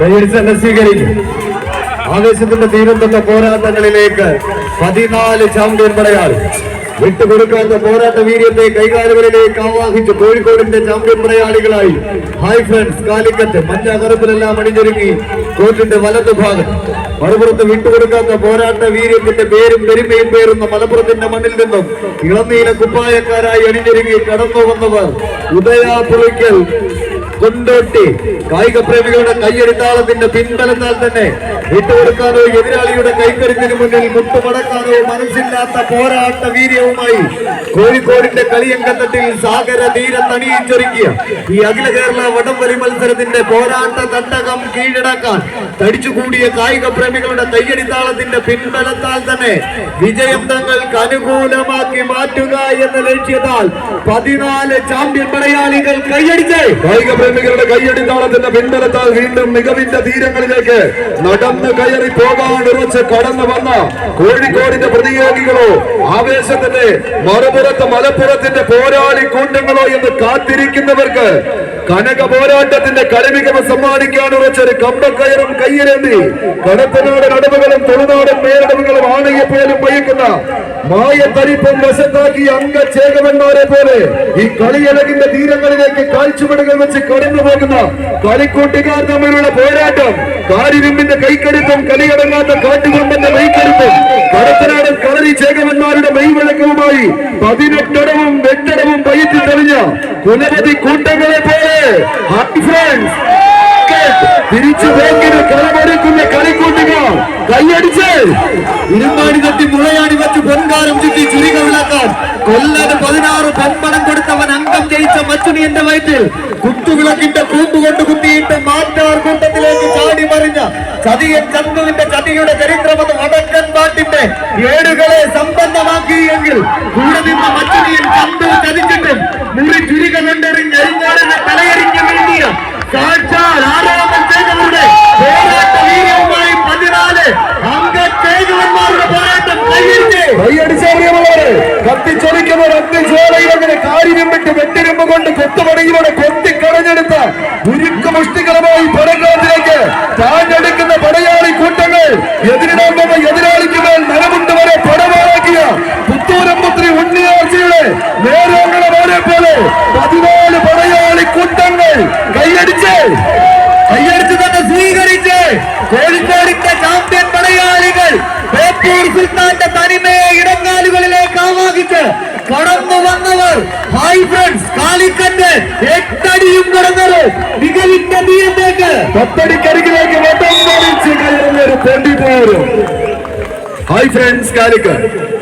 കൈയടിച്ച് തന്നെ സ്വീകരിക്കും. ആവേശത്തിന്റെ തീരം തന്ന പോരാട്ടങ്ങളിലേക്ക് പതിനാല് ചാമ്പ്യൻ പടയാളി. വിട്ടുകൊടുക്കാത്ത പോരാട്ട വീര്യത്തെ കൈകാലുകളിലേക്ക് ആവാഹിച്ച് കോഴിക്കോടിന്റെ ചാമ്പ്യൻ പടയാളികളായി ഹായ് ഫ്രണ്ട്സ് കാലിക്കറ്റ് മഞ്ഞ കറുപ്പിലെല്ലാം അണിഞ്ഞൊരുങ്ങി കോട്ടിന്റെ വലതുഭാഗം മലപ്പുറത്ത് വിട്ടുകൊടുക്കാത്ത പോരാട്ട വീര്യത്തിന്റെ പേരും പെരുമയും പേരുന്ന മലപ്പുറത്തിന്റെ മണ്ണിൽ നിന്നും ഇളനീല കുപ്പായക്കാരായി അണിഞ്ഞൊരുങ്ങി കടന്നു വന്നവർ ഉദയാ പുളിക്കൽ കൊണ്ടോട്ടി. കായിക പ്രേമികളുടെ കൈയെടുത്താളത്തിന്റെ പിൻബലത്താൽ തന്നെ വിട്ടുകൊടുക്കാനോ എതിരാളിയുടെ കൈക്കരുത്തിന് മുന്നിൽ മുട്ടുമടക്കാനോ മനസ്സില്ലാത്ത പോരാട്ട വീര്യവുമായി കോഴിക്കോടിന്റെ കളിയങ്കത്തിൽ സാഗര തീരത്തണിയിച്ചൊരുക്കിയ ഈ അഖില കേരള വടംവലി മത്സരത്തിന്റെ പോരാട്ട തട്ടകം കീഴടക്കാൻ തടിച്ചുകൂടിയ കായിക പ്രേമികളുടെ കയ്യടിത്താളത്തിന്റെ പിൻബലത്താൽ തന്നെ വിജയം തങ്ങൾക്ക് അനുകൂലമാക്കി മാറ്റുക എന്ന ലക്ഷ്യത്താൽ പതിനാല് ചാമ്പ്യൻ പടയാളികൾ കൈയടിച്ച് കായിക പ്രേമികളുടെ കയ്യടിത്താളത്തിന്റെ പിൻബലത്താൽ വീണ്ടും മികവിന്റെ തീരങ്ങളിലേക്ക് നടന്നു കയറി പോകാൻ ഉറച്ച് കടന്നു വന്ന കോഴിക്കോടിന്റെ പ്രതിയോഗികളോ ആവേശത്തിന്റെ മറുപുറത്ത് മലപ്പുറത്തിന്റെ പോരാളി കൂട്ടങ്ങളോ എന്ന് കാത്തിരിക്കുന്നവർക്ക് കനക പോരാട്ടത്തിന്റെ കളിമികവ് സമ്മാനിക്കാൻ ഉറച്ചൊരു കമ്പക്കയറും കയ്യിലേന്തി. കനത്തനാടൻ അടവുകളും തൊഴുനാടൻ മേലടവുകളും ആണയെപ്പോലും വഹിക്കുന്ന മായ തരിപ്പും വശത്താക്കി അംഗചേകവന്മാരെ പോലെ ഈ കളിയലകിന്റെ തീരങ്ങളിലേക്ക് കാഴ്ചപ്പെടുകൾ വെച്ച് കടന്നു പോകുന്ന കളിക്കൂട്ടുകാർ തമ്മിലുള്ള പോരാട്ടം കാരിരുമ്പിന്റെ കൈക്കരുത്തും കലിയടങ്ങാത്ത കാട്ടുകൊമ്പന്റെ മെയ്ക്കരുത്തും കടത്തനാടൻ കളരി ചേകവന്മാരുടെ മെയ്വിളക്കവുമായി പതിനെട്ടടവും വെട്ടടവും പയറ്റി തെളിഞ്ഞ കുലപതി കൂട്ടങ്ങളെ പോലെ ഹാപ്പി ഫ്രണ്ട്സ് തിരിച്ചു ബാങ്കിന് കളമൊരുക്കുന്ന കളിക്കൂട്ടുകാർ കൈയടിച്ച്. ഇരുമ്പാടി തട്ടി മുളയാടി വെച്ച് പൊൻകാരം ചുറ്റി ചുരിക വിളക്കാൻ കൊല്ലന് പതിനാറ് പൊൻപണം കൊടുത്തവൻ അംഗം ജയിച്ച മച്ചുണിയന്റെ വയറ്റിൽ കുത്തുവിളക്കിന്റെ കൂമ്പ് കൊണ്ട് കുത്തിയിട്ട് മാറ്റാർ കൂട്ടത്തിലേക്ക് ചാടി മറിഞ്ഞ ചതിയൻ ചന്തുവിന്റെ ചതിയുടെ ചരിത്രമത് വടക്കൻ പാട്ടിന്റെ ഏടുകളെ സമ്പന്നമാക്കിയെങ്കിൽ കൂടെ നിന്ന മച്ചുണിയൻ ചന്തു കത്തിച്ചൊലിക്കുന്ന അഗ്നിജ്വാലയിൽ അങ്ങനെ കാര്യം വിട്ട് വെട്ടിരുമ്പ് കൊണ്ട് കൊത്തുപണിയിലൂടെ കൊത്തി കടഞ്ഞെടുത്ത ഉരുക്കുമുഷ്ടികളുമായി പടക്കളത്തിലേക്ക് താഞ്ഞെടുക്കുന്ന പടയാളി കൂട്ടങ്ങൾ എതിരിടാൻ വന്ന എതിരാളിക്ക് മേൽ നരമുണ്ട് വരെ പടമാക്കിയ പുത്തൂരമ്പുത്രി ഉണ്ണിയാർച്ചയുടെ നേരോങ്ങളെ പോലെ പതിനാല് പടയാളി കൂട്ടങ്ങൾ കൈയടിച്ച് കൈയടിച്ച് തന്നെ സ്വീകരിച്ച് കോഴിക്കോടിന്റെ ചാമ്പ്യൻ പടയാളികൾ ബേപ്പൂർ സുൽത്താന്റെ ഇടങ്ങാലുകളിലേക്ക് കടന്നു വന്നവർ ഹായ് ഫ്രണ്ട്സ് കാലിക്കറ്റ് എട്ടടിയും കടന്നത് മികവിന്റെ തീയത്തേക്ക്. പത്തടിക്കരികിലേക്ക് വട്ടം വലിച്ച് കയറുന്ന ഒരു പൊണ്ടി പോരും. Hi friends Calicut.